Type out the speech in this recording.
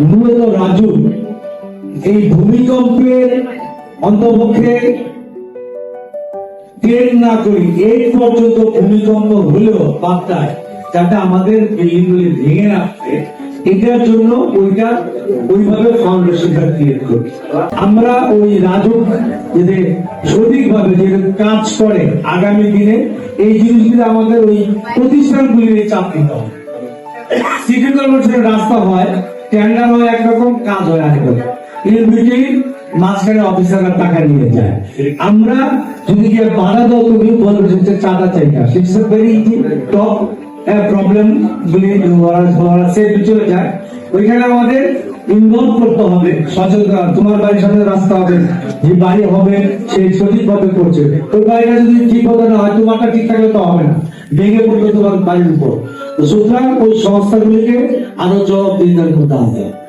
মূলত রাজু, এই ভূমিকম্পের অন্তপক্ষে ট্রেন না করি এই পর্যন্ত ভূমিকম্প হলেও বার্তায় যাতে আমাদের বিল্ডিং গুলি ভেঙে রাখতে এটার জন্য ওইটা ওইভাবে ফাউন্ডেশনটা ক্রিয়েট করি। আমরা ওই রাজক যদি সঠিকভাবে যে কাজ করে আগামী দিনে, এই জিনিসগুলো আমাদের ওই প্রতিষ্ঠানগুলির চাপ দিতে হবে। সিটি কর্পোরেশনের রাস্তা হয় টেন্ডার হয় একরকম কাজ হয় আরেকরকম সচেতন তোমার বাড়ির সামনে রাস্তা হবে, যে বাড়ি হবে, সে সঠিকভাবে করছে। ওই বাড়িটা যদি ঠিক না হয়, তোমারটা ঠিক থাকলে তো হবে না। ভেঙে পড়বে তোমার বাড়ির উপর। সুতরাং ওই সংস্থাগুলিকে আরও জবাবদিহিতার মধ্যে আনতে হবে।